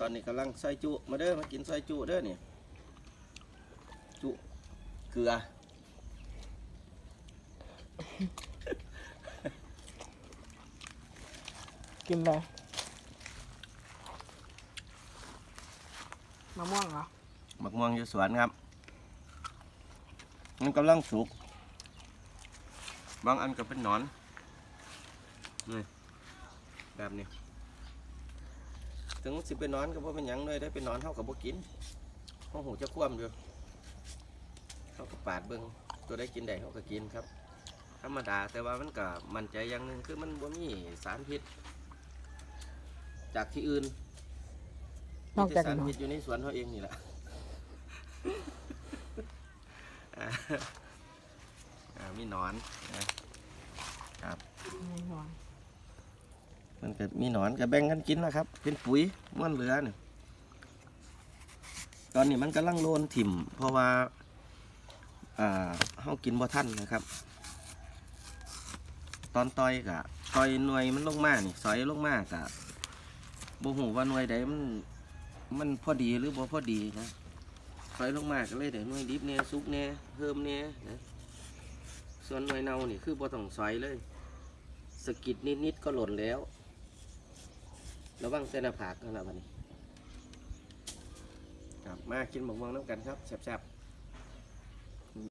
ตอนนี้กำลังซอยจุมาเด้อมากินซอยจุเด้อเนี่ยจุเกลือ กินเลยมะม่วงเหรอหมักม่วงอยู่สวนครับ มันกำลังสุก บางอันก็เป็นหนอนนี่แบบนี้ ถึงสิเป็นหนอนก็บ่เป็นหยังเลยได้เป็นหนอนเท่ากับบ่กินห้องหูจะคว่ำอยู่เขาก็ปาดเบิ่งตัวได้กินได้เขาก็กินครับ ธรรมดาแต่ว่ามันก็มั่นใจอย่างหนึ่งคือมันบ่มีสารพิษ จากที่อื่นนอกจากมีแต่สารหนอนพิษอยู่ในสวนเขาเองนี่แหละ อ่าอ่ามีหนอนนะครับ ไม่นอน มันก็มีหนอนก็แบ่งกันกินนะครับ เป็นปุ๋ยม้วนเหลือเนี่ยตอนนี้มันกำลังโลนถิ่ม เพราะว่าอ่าเฮากินบ่ทันนะครับ ตอนต่อยกะต่อยหน่วยมันลงมานี่สอยลงมากะบ่ฮู้ว่าหน่วยใดมันมันพอดีหรือบ่พอดีนะสอยลงมาก็เลยได้หน่วยดิบเนี่ยสุกเนี่ยเพิ่มเนี่ยนะส่วนหน่วยเน่านี่คือบ่ต้องสอยเลยสกิดนิดๆก็หล่นแล้ว ระวังเส้นหน้าผากกันละวันนี้ครับมากินหมกม่วงน้ำกันครับแซ่บๆ